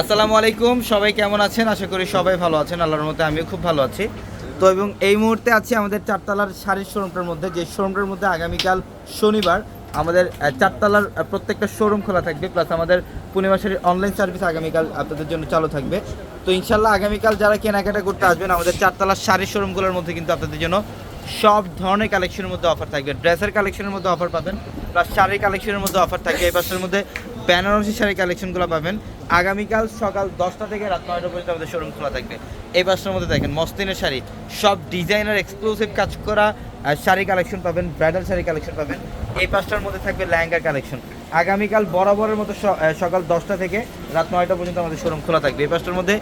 আসসালামু আলাইকুম, সবাই কেমন আছেন? আশা করি সবাই ভালো আছেন, আল্লাহর মতে আমিও খুব ভালো আছি। তো এবং এই মুহূর্তে আছি আমাদের চারতলার শাড়ির শোরুমটার মধ্যে, যে শোরুমটার মধ্যে আগামীকাল শনিবার আমাদের চারতলার প্রত্যেকটা শোরুম খোলা থাকবে, প্লাস আমাদের পূর্ণিমা শাড়ির অনলাইন সার্ভিস আগামীকাল আপনাদের জন্য চালু থাকবে। তো ইনশাল্লাহ আগামীকাল যারা কেনাকাটা করতে আসবেন, আমাদের চারতলার শাড়ির শোরুমগুলোর মধ্যে কিন্তু আপনাদের জন্য সব ধরনের কালেকশনের মধ্যে অফার থাকবে। ড্রেসের কালেকশনের মধ্যে অফার পাবেন, প্লাস শাড়ির কালেকশনের মধ্যে অফার থাকবে। এই পাশের মধ্যে বেনারসি শাড়ির কালেকশনগুলো পাবেন। আগামীকাল সকাল দশটা থেকে রাত নয়টা পর্যন্ত আমাদের শোরুম খোলা থাকবে। এই পাশের মধ্যে দেখেন মস্তিনের শাড়ি, সব ডিজাইনার এক্সক্লুসিভ কাজ করা শাড়ি কালেকশন পাবেন ব্রাইডাল শাড়ি কালেকশন পাবেন। এই পাঁচটার মধ্যে থাকবে লেহেঙ্গার কালেকশন আগামীকাল বরাবরের মতো সকাল দশটা থেকে রাত নয়টা পর্যন্ত আমাদের শোরুম খোলা থাকবে। এই পাঁচটার মধ্যে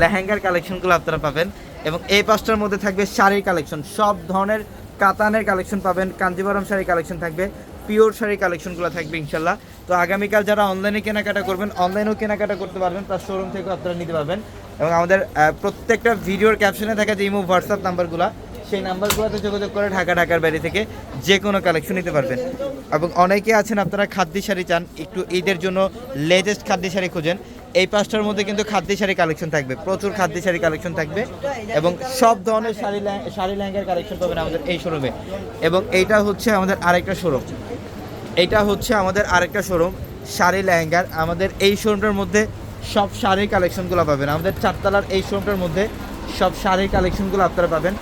লেহেঙ্গার কালেকশনগুলো আপনারা পাবেন এবং এই পাঁচটার মধ্যে থাকবে শাড়ির কালেকশন সব ধরনের কাতানের কালেকশন পাবেন, কাঞ্জিবরম শাড়ি কালেকশন থাকবে পিওর শাড়ি কালেকশনগুলো থাকবে ইনশাল্লাহ। তো আগামীকাল যারা অনলাইনে কেনাকাটা করবেন অনলাইনেও কেনাকাটা করতে পারবেন প্লাস শোরুম থেকেও আপনারা নিতে পারবেন। এবং আমাদের প্রত্যেকটা ভিডিওর ক্যাপশনে থাকা যে ইমো হোয়াটসঅ্যাপ নাম্বারগুলো সেই নাম্বারগুলোতে যোগাযোগ করে ঢাকা, ঢাকার বাইরে থেকে যে কোনো কালেকশন নিতে পারবেন। এবং অনেকে আছেন, আপনারা খাদ্য শাড়ি চান, একটু ঈদের জন্য লেটেস্ট খাদ্য শাড়ি খোঁজেন। এই পাঁচটার মধ্যে কিন্তু খাদ্য শাড়ি কালেকশন থাকবে, প্রচুর খাদ্য শাড়ি কালেকশন থাকবে এবং সব ধরনের শাড়ি শাড়ি ল্যাঙ্গের কালেকশন পাবেন আমাদের এই শোরুমে এবং এইটা হচ্ছে আমাদের আরেকটা শোরুম এইটা হচ্ছে আমাদের আরেকটা শোরুম শাড়ি লেহেঙ্গার। আমাদের এই শোরুমটার মধ্যে সব শাড়ির কালেকশনগুলো পাবেন। আমাদের চারতলার এই শোরুমটার মধ্যে সব শাড়ির কালেকশনগুলো আপনারা পাবেন।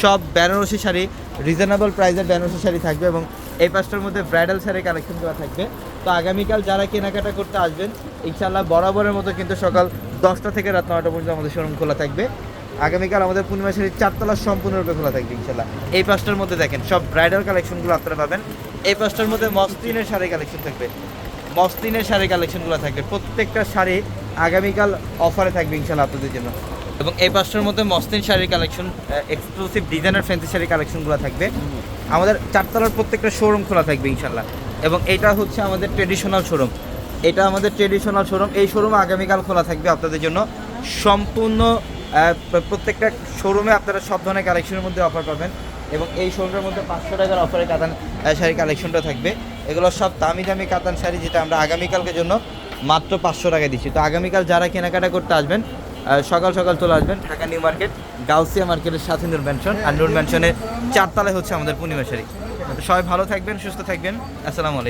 সব বেনারসি শাড়ি রিজনেবল প্রাইসের বেনারসি শাড়ি থাকবে এবং এই পাঁচটার মধ্যে ব্রাইডাল শাড়ির কালেকশনগুলো থাকবে। তো আগামীকাল যারা কেনাকাটা করতে আসবেন ইনশাল্লাহ বরাবরের মতো কিন্তু সকাল দশটা থেকে রাত নয়টা পর্যন্ত আমাদের শোরুম খোলা থাকবে। আগামীকাল আমাদের পূর্ণিমা শাড়ির চারতলা সম্পূর্ণরূপে খোলা থাকবে ইনশাল্লাহ এই পাঁচটার মধ্যে দেখেন, সব ব্রাইডাল কালেকশনগুলো আপনারা পাবেন। এই পাঁচটার মধ্যে মসলিনের শাড়ি কালেকশন থাকবে। মসলিনের শাড়ি কালেকশনগুলো থাকবে। প্রত্যেকটা শাড়ি আগামীকাল অফারে থাকবে ইনশাল্লাহ আপনাদের জন্য। এবং এই পাঁচটার মধ্যে মসলিন শাড়ির কালেকশন এক্সক্লুসিভ ডিজাইনার ফ্যান্সি শাড়ির কালেকশনগুলো থাকবে। আমাদের চারতলার প্রত্যেকটা শোরুম খোলা থাকবে ইনশাল্লাহ এবং এটা হচ্ছে আমাদের ট্রেডিশনাল শোরুম এটা আমাদের ট্রেডিশনাল শোরুম এই শোরুম আগামীকাল খোলা থাকবে আপনাদের জন্য। সম্পূর্ণ প্রত্যেকটা শোরুমে আপনারা সব ধরনের কালেকশনের মধ্যে অফার পাবেন। এবং এই শোরুমের মধ্যে পাঁচশো টাকার অফারে কাতান শাড়ি কালেকশনটা থাকবে। এগুলো সব দামি দামি কাতান শাড়ি যেটা আমরা আগামীকালকে জন্য মাত্র পাঁচশো টাকা দিচ্ছি। তো আগামীকাল যারা কেনাকাটা করতে আসবেন সকাল সকাল চলে আসবেন ঢাকা নিউ মার্কেট, গাউসিয়া মার্কেটের সাথে নূর ম্যানশন আর নূর ম্যানশনের চারতলায় হচ্ছে আমাদের পূর্ণিমা শাড়ি। সবাই ভালো থাকবেন, সুস্থ থাকবেন। আসসালামু আলাইকুম।